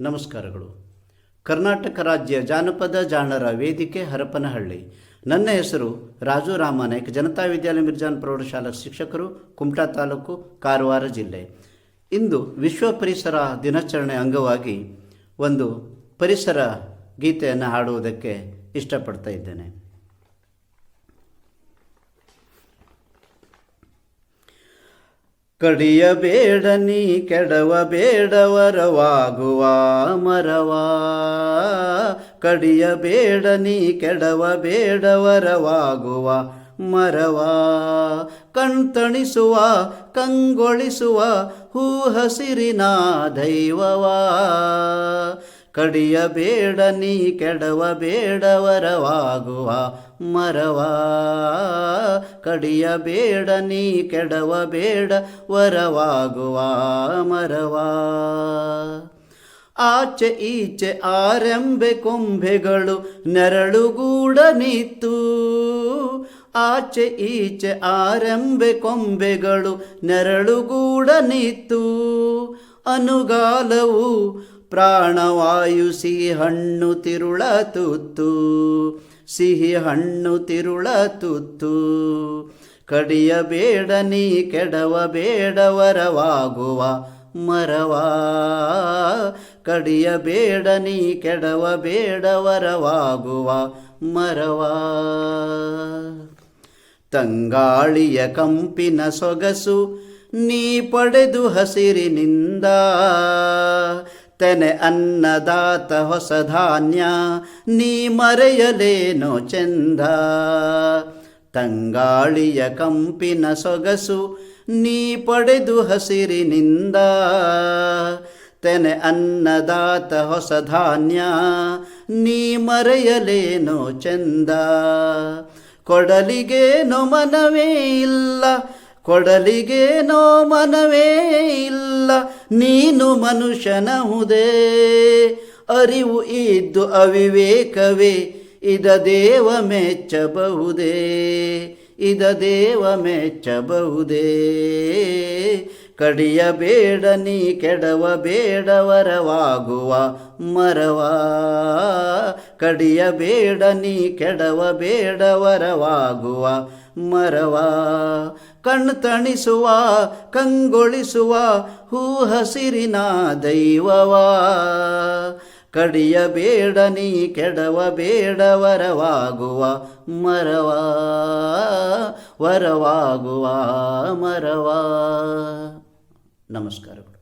ನಮಸ್ಕಾರಗಳು. ಕರ್ನಾಟಕ ರಾಜ್ಯ ಜಾನಪದ ಜಾಣರ ವೇದಿಕೆ ಹರಪನಹಳ್ಳಿ. ನನ್ನ ಹೆಸರು ರಾಜು ರಾಮನಾಯ್ಕ್, ಜನತಾ ವಿದ್ಯಾಲಯ ಮಿರ್ಜಾನ್ ಪ್ರೌಢಶಾಲಾ ಶಿಕ್ಷಕರು, ಕುಮಟಾ ತಾಲೂಕು ಕಾರವಾರ ಜಿಲ್ಲೆ. ಇಂದು ವಿಶ್ವ ಪರಿಸರ ದಿನಾಚರಣೆ ಅಂಗವಾಗಿ ಒಂದು ಪರಿಸರ ಗೀತೆಯನ್ನು ಹಾಡುವುದಕ್ಕೆ ಇಷ್ಟಪಡ್ತಾ ಇದ್ದೇನೆ. ಕಡಿಯಬೇಡ ನೀ ಕೆಡವ ಬೇಡವರವಾಗುವ ಮರವಾ. ಕಡಿಯಬೇಡ ನೀ ಕೆಡವ ಬೇಡವರವಾಗುವ ಮರವಾ. ಕಣ್ತಣಿಸುವ, ಕಂಗೊಳಿಸುವ ಹೂ ಹಸಿರಿನ ದೈವವಾ. ಕಡಿಯಬೇಡ ನೀ ಕೆಡವ ಬೇಡವರವಾಗುವ ಮರವಾ. ಕಡಿಯಬೇಡ ನೀ ಕೆಡವ ಬೇಡ, ವರವಾಗುವ ಮರವಾ. ಆಚೆ ಈಚೆ ಆರೆಂಬೆ ಕೊಂಬೆಗಳು ನೆರಳುಗೂಡ ನಿತ್ತು. ಆಚೆ ಈಚೆ ಆರೆಂಬೆ ಕೊಂಬೆಗಳು ನೆರಳುಗೂಡ ನಿತ್ತು. ಅನುಗಾಲವು ಪ್ರಾಣವಾಯು ಸಿಹಿ ಹಣ್ಣು ತಿರುಳ ತುತ್ತು ಸಿಹಿ ಹಣ್ಣು ತಿರುಳ ತುತ್ತು. ಕಡಿಯಬೇಡ ನೀ ಕೆಡವ ಬೇಡವರವಾಗುವ ಮರವಾ. ಕಡಿಯಬೇಡ ನೀ ಕೆಡವ ಬೇಡವರವಾಗುವ ಮರವಾ. ತಂಗಾಳಿಯ ಕಂಪಿನ ಸೊಗಸು ನೀ ಪಡೆದು ಹಸಿರಿನಿಂದ. ತೆನೆ ಅನ್ನದಾತ ಹೊಸ ಧಾನ್ಯ, ನೀ ಮರೆಯಲೇನೋ ಚೆಂದ? ತಂಗಾಳಿಯ ಕಂಪಿನ ಸೊಗಸು ನೀ ಪಡೆದು ಹಸಿರಿನಿಂದ. ತೆನೆ ಅನ್ನದಾತ ಹೊಸ ಧಾನ್ಯ, ನೀ ಮರೆಯಲೇನೋ ಚೆಂದ? ಕೊಡಲಿಗೇನೋ ಮನವೇ ಇಲ್ಲ ಕೊಡಲಿಗೇನೋ ಮನವೇ ಇಲ್ಲ. ನೀನು ಮನುಷ್ಯನ ಹುದೇ ಅರಿವು ಇದ್ದು ಅವಿವೇಕವೇ. ಇದ ದೇವ ಮೆಚ್ಚಬಹುದೇ. ಇದ ದೇವ ಮೆಚ್ಚಬಹುದೇ. ಕಡಿಯಬೇಡ ನೀ ಕೆಡವ ಬೇಡವರವಾಗುವ ಮರವಾ. ಕಡಿಯಬೇಡ ನೀ ಕೆಡವ ಬೇಡವರವಾಗುವ ಮರವಾ. ಕಣ್ತಣಿಸುವ ಕಂಗೊಳಿಸುವ, ಹೂ ಹಸಿರಿನ ದೈವವಾ. ಕಡಿಯಬೇಡ ನೀ ಕೆಡವ ಬೇಡವರವಾಗುವ ಮರವಾ. ವರವಾಗುವ ಮರವಾ. ನಮಸ್ಕಾರಗಳು